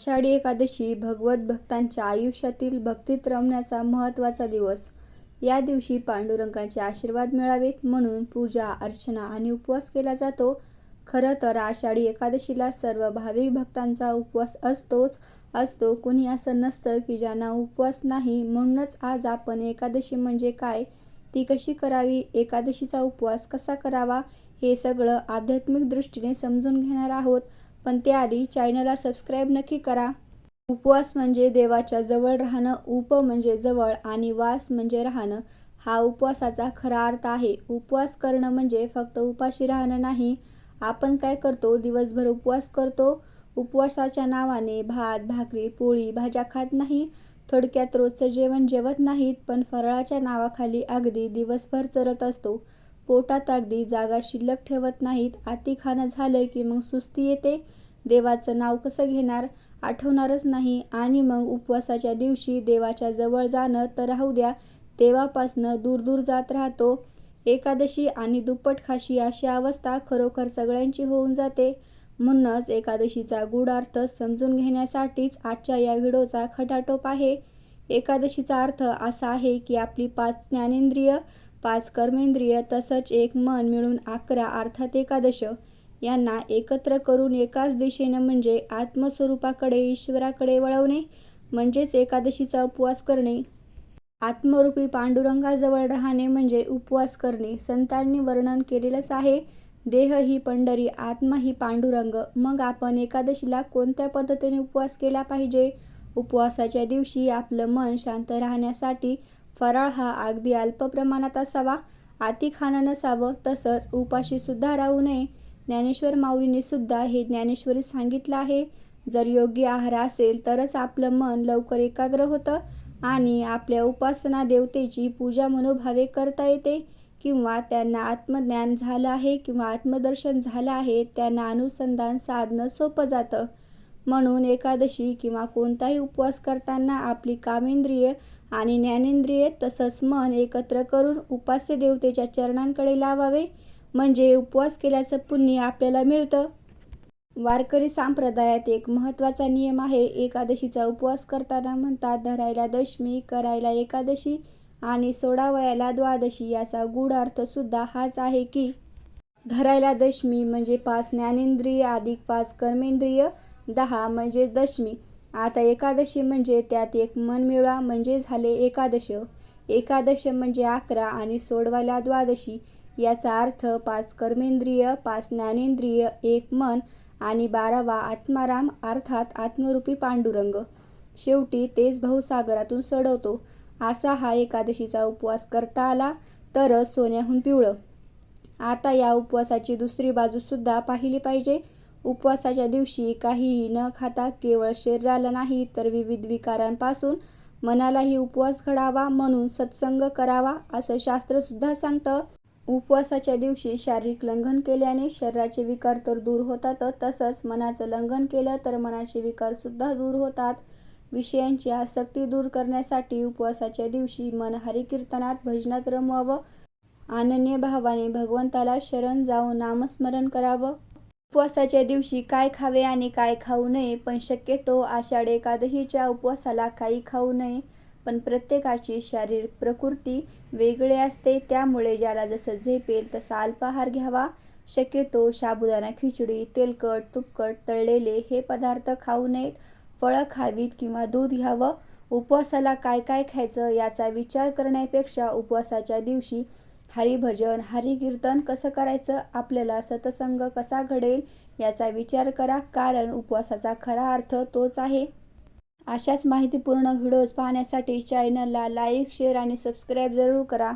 आषाढी एकादशी भगवत भक्तांच्या आयुष्यातील भक्तीत रमण्याचा महत्त्वाचा दिवस. या दिवशी पांडुरंगाचे आशीर्वाद मिळावेत म्हणून पूजा, अर्चना आणि उपवास केला जातो. खरं तर आषाढी एकादशीला सर्व भाविक भक्तांचा उपवास असतोच असतो. कुणी असं नसतं की ज्यांना उपवास नाही. म्हणूनच आज आपण एकादशी म्हणजे काय, ती कशी करावी, एकादशीचा उपवास कसा करावा हे सगळं आध्यात्मिक दृष्टीने समजून घेणार आहोत. पण त्याआधी चॅनलला सबस्क्राईब नक्की करा. उपवास म्हणजे देवाच्या जवळ राहणं. उप म्हणजे जवळ आणि वास म्हणजे राहणं हा उपवासाचा खरा अर्थ आहे. उपवास करणं म्हणजे फक्त उपाशी राहणं नाही. आपण काय करतो, दिवसभर उपवास करतो. उपवासाच्या नावाने भात, भाकरी, पोळी, भाज्या खात नाही. थोडक्यात रोजचं जेवण जेवत नाहीत. पण फराळाच्या नावाखाली अगदी दिवसभर चरत असतो. पोटात अगदी जागा शिल्लक ठेवत नाहीत. अति खाणं झालं की मग सुस्ती येते. देवाचं नाव कसं घेणार, आठवणारच नाही आणि मग उपवासाच्या दिवशी देवाच्या जवळ जाणं तर राहू द्या, देवापासनं दूर दूर जात राहतो. एकादशी आणि दुप्पट खाशी अशी अवस्था खरोखर सगळ्यांची होऊन जाते. म्हणूनच एकादशीचा गूढ अर्थ समजून घेण्यासाठीच आजच्या या व्हिडिओचा खटाटोप आहे. एकादशीचा अर्थ असा आहे की आपली पाच ज्ञानेंद्रिय, पाच कर्मेंद्रिय तसंच एक मन मिळून अकरा अर्थात एकादश यांना एकत्र करून एकाच दिशेनं म्हणजे आत्मस्वरूपाकडे, ईश्वराकडे वळवणे म्हणजेच एकादशीचा उपवास करणे. आत्मरूपी पांडुरंगाजवळ राहणे म्हणजे उपवास करणे. संतांनी वर्णन केलेलंच आहे. देह ही पंढरी, आत्मा ही पांडुरंग. मग आपण एकादशीला कोणत्या पद्धतीने उपवास केला पाहिजे? उपवासाच्या दिवशी आपलं मन शांत राहण्यासाठी फराळ हा अगदी अल्प प्रमाणात असावा. अति खाणं नसावं. तसंच उपाशीसुद्धा राहू नये. ज्ञानेश्वर माऊलीने सुद्धा हे ज्ञानेश्वरी सांगितलं आहे. जर योग्य आहार असेल तरच आपलं मन लवकर एकाग्र होतं आणि आपल्या उपासना देवतेची पूजा मनोभावे करता येते किंवा त्यांना आत्मज्ञान झालं आहे किंवा आत्मदर्शन झालं आहे त्यांना अनुसंधान साधणं सोपं जातं. म्हणून एकादशी किंवा कोणताही उपवास करताना आपली कामेंद्रिय आणि ज्ञानेंद्रिय तसंच मन एकत्र करून उपास्य देवतेच्या चरणांकडे लावावे म्हणजे उपवास केल्याचं पुण्य आपल्याला मिळतं. वारकरी संप्रदायात एक महत्त्वाचा नियम आहे. एकादशीचा उपवास करताना म्हणतात धरायला दशमी, करायला एकादशी आणि सोडावयाला द्वादशी. याचा गूढ अर्थसुद्धा हाच आहे की धरायला दशमी म्हणजे पाच ज्ञानेंद्रिय अधिक पाच कर्मेंद्रिय दहा म्हणजे दशमी. आता एकादशी म्हणजे त्यात एक मन मिळवा म्हणजे झाले एकादश. एकादश म्हणजे अकरा आणि सोडवायला द्वादशी. याचा अर्थ पाच कर्मेंद्रिय, पाच ज्ञानेंद्रिय, एक मन आणि बारावा आत्माराम अर्थात आत्मरूपी पांडुरंग. शेवटी तेच भाऊसागरातून सडवतो असा हा एकादशीचा उपवास करता आला तरच सोन्याहून पिवळं. आता या उपवासाची दुसरी बाजूसुद्धा पाहिली पाहिजे. उपवासाच्या दिवशी काहीही न खाता केवळ शरीराला नाही तर विविध विकारांपासून मनालाही उपवास घडावा म्हणून सत्संग करावा असं शास्त्रसुद्धा सांगतं. उपवासाच्या दिवशी शारीरिक लंघन केल्याने शरीराचे विकार तर दूर होतात तसंच मनाचं लंघन केलं तर मनाचे विकारसुद्धा दूर होतात. विषयांची आसक्ती दूर करण्यासाठी उपवासाच्या दिवशी मन हरिकीर्तनात, भजनात रमवावं. अनन्यभावाने भगवंताला शरण जाऊन नामस्मरण करावं. उपवासाच्या दिवशी काय खावे आणि काय खाऊ नये पण शक्यतो आषाढ एकादशीच्या उपवासाला काही खाऊ नये. पण प्रत्येकाची शारीरिक प्रकृती वेगळी असते त्यामुळे ज्याला जसं झेपेल तसा अल्पाहार घ्यावा. शक्यतो साबुदाणा खिचडी, तेलकट, तुपकट, तळलेले हे पदार्थ खाऊ नयेत. फळं खावीत किंवा दूध घ्यावं. उपवासाला काय काय खायचं याचा विचार करण्यापेक्षा उपवासाच्या दिवशी हरिभजन, हरिकीर्तन कसं करायचं, आपल्याला सतसंग कसा घडेल याचा विचार करा कारण उपवासाचा खरा अर्थ तोच आहे. अशाच माहितीपूर्ण व्हिडिओज पाहण्यासाठी चॅनलला लाईक, शेअर आणि सबस्क्राईब जरूर करा.